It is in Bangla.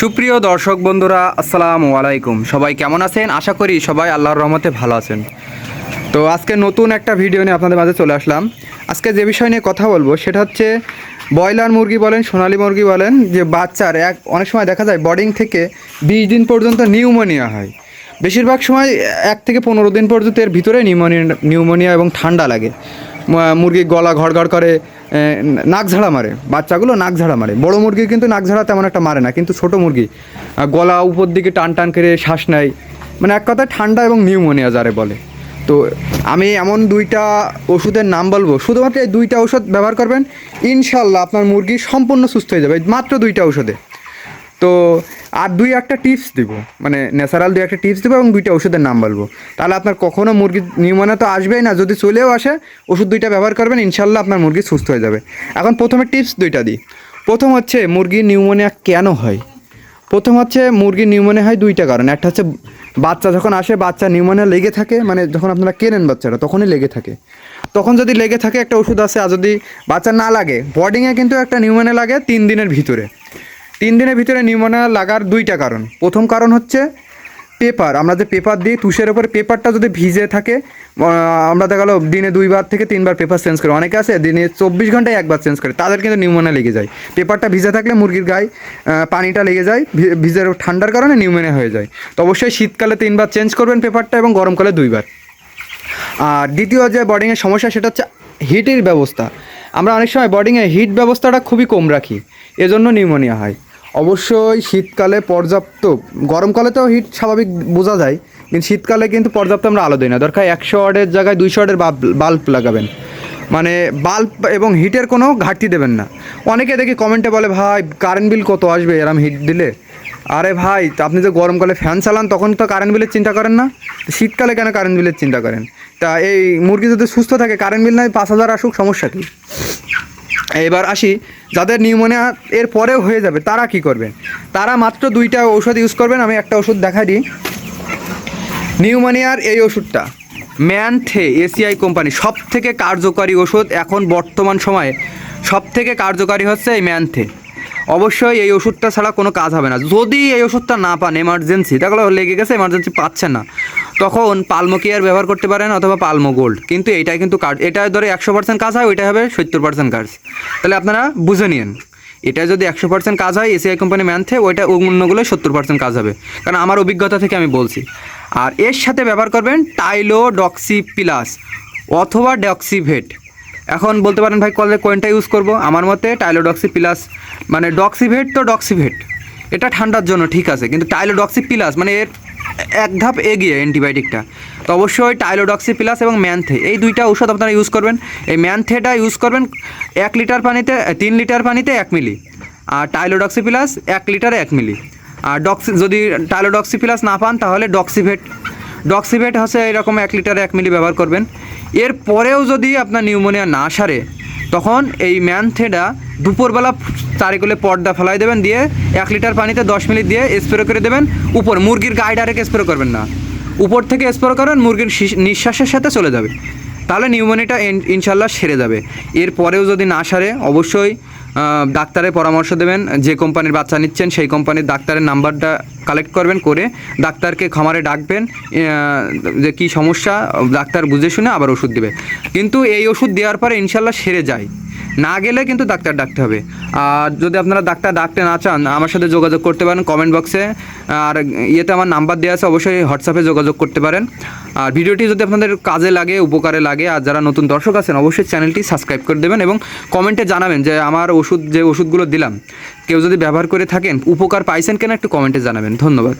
সুপ্রিয় দর্শক বন্ধুরা, আসসালামু আলাইকুম। সবাই কেমন আছেন? আশা করি সবাই আল্লাহর রহমতে ভালো আছেন। তো আজকে নতুন একটা ভিডিও নিয়ে আপনাদের মাঝে চলে আসলাম। আজকে যে বিষয় নিয়ে কথা বলব সেটা হচ্ছে ব্রয়লার মুরগি বলেন, সোনালী মুরগি বলেন, যে বাচ্চার এক, অনেক সময় দেখা যায় বডিং থেকে বিশ দিন পর্যন্ত নিউমোনিয়া হয়। বেশিরভাগ সময় এক থেকে পনেরো দিন পর্যন্ত এর ভিতরে নিউমোনিয়া নিউমোনিয়া এবং ঠান্ডা লাগে। ম- মুরগির গলা ঘড় ঘড় করে নাক ঝাড়া মারে, বাচ্চাগুলো নাক ঝাড়া মারে। বড় মুরগি কিন্তু নাক ঝাড়া তেমন একটা মারে না, কিন্তু ছোট মুরগি গলা উপর দিকে টান টান করে শ্বাস নেয়। মানে এক কথায় ঠান্ডা এবং নিউমোনিয়া যারে বলে। তো আমি এমন দুইটা ওষুধের নাম বলব, শুধুমাত্র এই দুইটা ওষুধ ব্যবহার করবেন, ইনশাল্লাহ আপনার মুরগি সম্পূর্ণ সুস্থ হয়ে যাবে মাত্র দুইটা ওষুধে তো আর দুই একটা টিপস দিব। মানে ন্যাচারাল দুই একটা টিপস দেবো এবং দুইটা ওষুধের নাম বলব। তাহলে আপনার কখনও মুরগি নিউমোনিয়া তো আসবেই না, যদি চলেও আসে, ওষুধ দুইটা ব্যবহার করবেন ইনশাল্লাহ আপনার মুরগি সুস্থ হয়ে যাবে। এখন প্রথমে টিপস দুইটা দিই। প্রথম হচ্ছে মুরগির নিউমোনিয়া কেন হয়? প্রথম হচ্ছে মুরগির নিউমোনিয়া হয় দুইটা কারণ। একটা হচ্ছে বাচ্চা যখন আসে, বাচ্চা নিউমোনিয়া লেগে থাকে মানে যখন আপনারা কেনেন বাচ্চাটা তখনই লেগে থাকে। তখন যদি লেগে থাকে, একটা ওষুধ আছে, আর যদি বাচ্চা না লাগে বডিংয়ে কিন্তু একটা নিউমোনিয়া লাগে তিন দিনের ভিতরে। তিন দিনের ভিতরে নিউমোনিয়া লাগার দুইটা কারণ। প্রথম কারণ হচ্ছে পেপার। আমরা যে পেপার দিই, তুষের উপরে পেপারটা যদি ভিজে থাকে আমরা দেখা গেলো দিনে দুইবার থেকে তিনবার পেপার চেঞ্জ করি। অনেকে আছে, দিনে চব্বিশ ঘন্টায় একবার চেঞ্জ করে। তাদের কিন্তু নিউমোনিয়া লেগে যায়। পেপারটা ভিজে থাকলে মুরগির গায়ে পানিটা লেগে যায় ভিজের ঠান্ডার কারণে নিউমোনিয়া হয়ে যায়। তো অবশ্যই শীতকালে তিনবার চেঞ্জ করবেন পেপারটা এবং গরমকালে দুইবার। আর দ্বিতীয় যে বোর্ডিংয়ের সমস্যা, সেটা হচ্ছে হিটের ব্যবস্থা। আমরা অনেক সময় বোর্ডিংয়ে হিট ব্যবস্থাটা খুবই কম রাখি। এজন্য নিউমোনিয়া হয়। অবশ্যই শীতকালে পর্যাপ্ত গরমকালে তো হিট স্বাভাবিক বোঝা যায়, কিন্তু শীতকালে কিন্তু পর্যাপ্ত আমরা আলো দিই না। দরকার একশো ওয়ার্ডের জায়গায় দুইশো ওয়ার্ডের বাল্ব লাগাবেন। মানে বাল্ব এবং হিটের কোনো ঘাটতি দেবেন না। অনেকে দেখি কমেন্টে বলে, ভাই কারেন্ট বিল কত আসবে এরম হিট দিলে? আরে ভাই আপনি যে গরমকালে ফ্যান চালান, তখন তো কারেন্ট বিলের চিন্তা করেন না। শীতকালে কেন কারেন্ট বিলের চিন্তা করেন? তা এই মুরগি যদি সুস্থ থাকে কারেন্ট বিল নয় পাঁচ হাজার আসুক, সমস্যা কী? এবার আসি যাদের নিউমোনিয়া এর পরেও হয়ে যাবে, তারা কি করবেন তারা মাত্র দুইটা ঔষধ ইউজ করবেন, আমি একটা ওষুধ দেখা দিই। নিউমোনিয়ার এই ওষুধটা, ম্যানথে এসিআই কোম্পানি সব থেকে কার্যকারী ওষুধ এখন বর্তমান সময়ে সব থেকে কার্যকারী হচ্ছে এই ম্যানথে। অবশ্যই এই ওষুধটা ছাড়া কোনো কাজ হবে না। যদি এই ওষুধটা না পান এমার্জেন্সি তাহলে লেগে গেছে এমার্জেন্সি পাচ্ছেন না। তখন পালমো কেয়ার ব্যবহার করতে পারেন অথবা পালমো গোল্ড কিন্তু এইটাই কিন্তু কাজ, এটা ধরে একশো পার্সেন্ট কাজ হয় ওইটা হবে সত্তর পার্সেন্ট কাজ। তাহলে আপনারা বুঝে নিন। এটা যদি একশো পার্সেন্ট কাজ হয় এসিআই কোম্পানি ম্যানথে ওইটা অন্যগুলো সত্তর পার্সেন্ট কাজ হবে। কারণ আমার অভিজ্ঞতা থেকে আমি বলছি। আর এর সাথে ব্যবহার করবেন টাইলো ডক্সি প্লাস অথবা ডক্সিভেট এখন বলতে পারেন ভাই কলে কোনটা ইউজ করব। আমার মতে টাইলোডক্সি প্লাস মানে ডক্সিভেট তো ডক্সিভেট এটা ঠান্ডার জন্য ঠিক আছে, কিন্তু টাইলোডক্সি প্লাস মানে এর এক ধাপ এগিয়ে অ্যান্টিবায়োটিকটা তো অবশ্যই টাইলোডক্সি প্লাস এবং ম্যানথে এই দুইটা ঔষধ আপনারা ইউজ করবেন। এই ম্যানথেটা ইউজ করবেন এক লিটার পানিতে তিন লিটার পানিতে এক মিলি আর টাইলোডক্সি প্লাস এক লিটারে এক মিলি আর ডক্সি যদি টাইলোডক্সি প্লাস না পান, তাহলে ডক্সিভেট ডক্সিভেট হচ্ছে এরকম এক লিটারে এক মিলি ব্যবহার করবেন। এর পরেও যদি আপনার নিউমোনিয়া না সারে, তখন এই ম্যানথেডা দুপুরবেলা চারিকুলে পর্দা ফেলাই দেবেন, দিয়ে এক লিটার পানিতে দশ মিনিট দিয়ে স্প্রে করে দেবেন। উপর মুরগির গায়ে ডাইরেক্ট স্প্রে করবেন না। উপর থেকে স্প্রে করেন, মুরগির নিঃশ্বাসের সাথে চলে যাবে। তাহলে নিউমোনিয়াটা ইনশাল্লাহ সেরে যাবে। এরপরেও যদি না সারে, অবশ্যই ডাক্তারের পরামর্শ দেবেন, যে কোম্পানির বাচ্চা নিচ্ছেন সেই কোম্পানির ডাক্তারের নাম্বারটা কালেক্ট করবেন করে ডাক্তারকে খামারে ডাকবেন যে কী সমস্যা, ডাক্তার বুঝে শুনে আবার ওষুধ দেবে। কিন্তু এই ওষুধ দেওয়ার পরে ইনশাল্লাহ সেরে যায়। না গেলে কিন্তু ডাক্তার ডাকতে হবে। আর যদি আপনারা ডাক্তার ডাকতে না চান, আমার সাথে যোগাযোগ করতে পারেন কমেন্ট বক্সে আর ইয়েতে আমার নাম্বার দেওয়া আছে, অবশ্যই হোয়াটসঅ্যাপে যোগাযোগ করতে পারেন। আর ভিডিওটি যদি আপনাদের কাজে লাগে, উপকারে লাগে, আর যারা নতুন দর্শক আছেন, অবশ্যই চ্যানেলটি সাবস্ক্রাইব করে দেবেন এবং কমেন্টে জানাবেন যে আমার ওষুধ, যে ওষুধগুলো দিলাম, কেউ যদি ব্যবহার করে থাকেন, উপকার পাইছেন কেন একটু কমেন্টে জানাবেন। ধন্যবাদ।